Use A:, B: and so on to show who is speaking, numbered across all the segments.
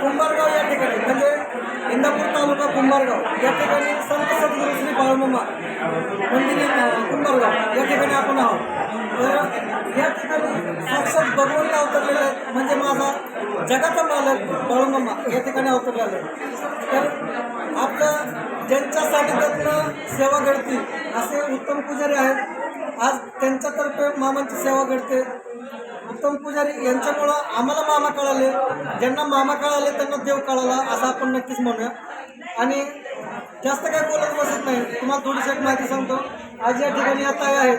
A: कुंभारगाव या ठिकाणी म्हणजे इंदापूर तालुका कुंभारगाव या ठिकाणी संत सद्गुरू श्री बाळूमामा मंदिर अं, कुंभारगाव या ठिकाणी आपण आहोत तर या ठिकाणी साक्षात भगवंत अवतरलेले आहेत म्हणजे माझा जगाचा मालक बाळूमामा या ठिकाणी अवतरलेला आहे तर आपलं ज्यांच्यासाठी त्यातनं सेवा घडते असे उत्तम पुजारी आहेत. आज त्यांच्यातर्फे मामांची सेवा घडते. उत्तम पुजारी यांच्यामुळं आम्हाला मामा कळाले. ज्यांना मामा कळाले त्यांना देव कळाला असं आपण नक्कीच म्हणूया. आणि जास्त काही बोलत बसत नाही. तुम्हाला थोडीशी एक माहिती सांगतो. आज या ठिकाणी आता आहेत.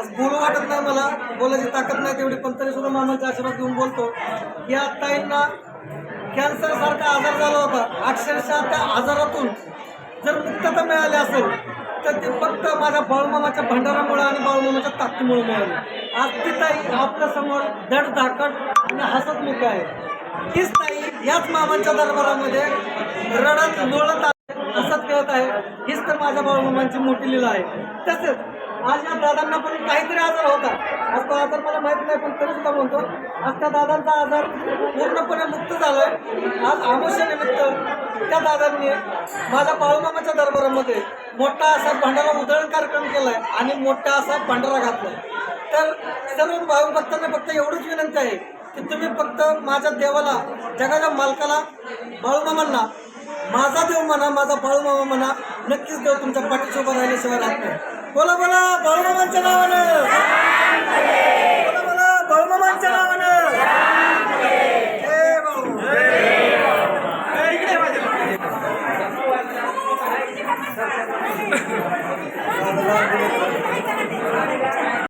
A: आज बोलू वाटत नाही मला बोलायची ताकद नाही तेवढी पण तरी सुद्धा मामांचा आशीर्वाद घेऊन बोलतो. की या ताईंना कॅन्सर सारखा आजार झाला होता. अक्षरशः त्या आजारातून जर मुक्तता मिळाली असेल तर ते फक्त माझ्या बाळूमामाच्या भंडारामुळे आणि बाळूमामाच्या ताकदीमुळे मिळाली. आज ती ताई आपल्यासमोर धड धाकट आणि हसत मुख आहे. तीच ताई याच मामांच्या दरबारामध्ये रडत लोळत आहे हसत खेळत आहे. माझ्या बाबांची मोठी लीला आहे. तसेच आज या दादांना पण काहीतरी आजार होता आज तो आजार मला माहीत नाही पण तरी सुद्धा म्हणतो आज त्या दादांचा आजार पूर्णपणे मुक्त झालाय. आज आमोशानिमित्त त्या दादांनी माझ्या बाळूमामाच्या दरबारामध्ये मोठा असा भांडारा उधळण कार्यक्रम केलाय आणि मोठा असा भांडारा घातलाय. तर सर्व भाविक भक्तांना फक्त एवढीच विनंती आहे की तुम्ही फक्त माझ्या देवाला जगाच्या मालकाला बाळूमामांना माझा देव म्हणा माझा बाळूमामा म्हणा नक्कीच देव तुमच्या पाठीसोबत राहिल्याशिवाय राहत नाही. बोला बोला बाळमामांच्या नावानं. बोला बोला बाळमामांच्या नावानं. इकडे